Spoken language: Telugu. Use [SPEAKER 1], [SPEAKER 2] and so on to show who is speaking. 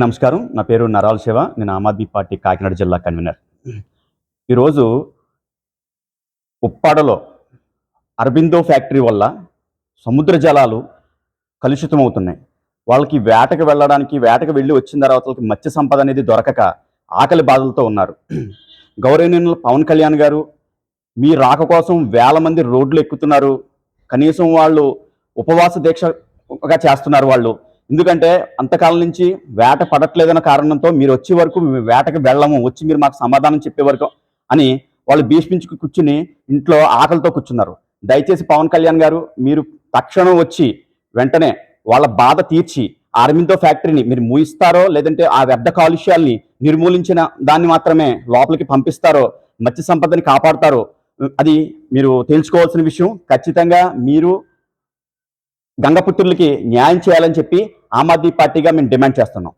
[SPEAKER 1] నమస్కారం. నా పేరు నరాల్ శివ. నేను ఆమ్ ఆద్మీ పార్టీ కాకినాడ జిల్లా కన్వీనర్. ఈరోజు ఉప్పాడలో అరబిందో ఫ్యాక్టరీ వల్ల సముద్ర జలాలు కలుషితమవుతున్నాయి. వాళ్ళకి వేటకు వెళ్ళడానికి వేటకు వెళ్ళి వచ్చిన తర్వాత వాళ్ళకి మత్స్య సంపద అనేది దొరకక ఆకలి బాధలతో ఉన్నారు. గౌరవనీయులు పవన్ కళ్యాణ్ గారు మీ రాక కోసం వేల మంది రోడ్లు ఎక్కుతున్నారు. కనీసం వాళ్ళు ఉపవాస దీక్షగా చేస్తున్నారు వాళ్ళు. ఎందుకంటే అంతకాలం నుంచి వేట పడట్లేదన్న కారణంతో మీరు వచ్చే వరకు మేము వేటకి వెళ్ళము వచ్చి మీరు మాకు సమాధానం చెప్పే వరకు అని వాళ్ళు భీష్మించుకు కూర్చుని ఇంట్లో ఆకలితో కూర్చున్నారు. దయచేసి పవన్ కళ్యాణ్ గారు మీరు తక్షణం వచ్చి వెంటనే వాళ్ళ బాధ తీర్చి ఆర్మింతో ఫ్యాక్టరీని మీరు మూయిస్తారో లేదంటే ఆ వ్యర్థ కాలుష్యాల్ని నిర్మూలించిన దాన్ని మాత్రమే లోపలికి పంపిస్తారో మత్స్య సంపదని కాపాడతారో అది మీరు తెలుసుకోవాల్సిన విషయం. ఖచ్చితంగా మీరు గంగపుత్రులకి న్యాయం చేయాలని చెప్పి ఆమ్ ఆద్మీ పార్టీగా మేము డిమాండ్ చేస్తున్నాం.